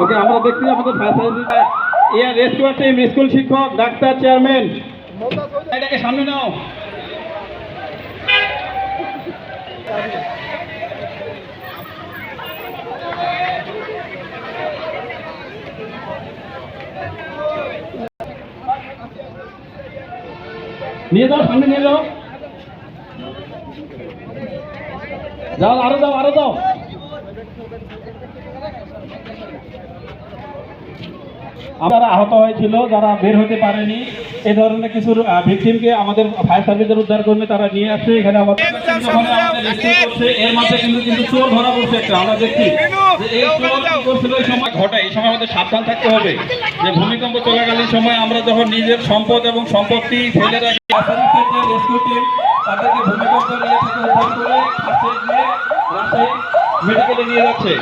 ওকে, আমরা দেখছি আমাদের এয়ার রেস্কিউ টিম স্কুল শিক্ষক, ডাক্তার, চেয়ারম্যান। এটাকে সামনে নাও। নিয়ে যাও, সামনে নিয়ে যাও। যাও, আরও দাও আরও দাও যারা আহত হয়েছিল যারা বের হতে পারেনি এই ধরনের কিছু ভিকটিমকে আমাদের ফায়ার সার্ভিসের উদ্ধার কর্মী তারা নিয়ে আসছে। এখানে আমাদের এর মাঝে কিন্তু কিন্তু চোর ধরা পড়ছে একটা আমরা দেখছি এই চোর করছিল এই সময় ঘটে এই সময় আমাদের সাবধান থাকতে হবে যে ভূমিকম্প চলাকালীন সময় আমরা যখন নিজের সম্পদ এবং সম্পত্তি ফেলে রাখি রেস্কিউ টিম তাদেরকে ভূমিকম্প নিয়ে থেকে উদ্ধার করে রাজশাহী মেডিকেলে নিয়ে যাচ্ছে।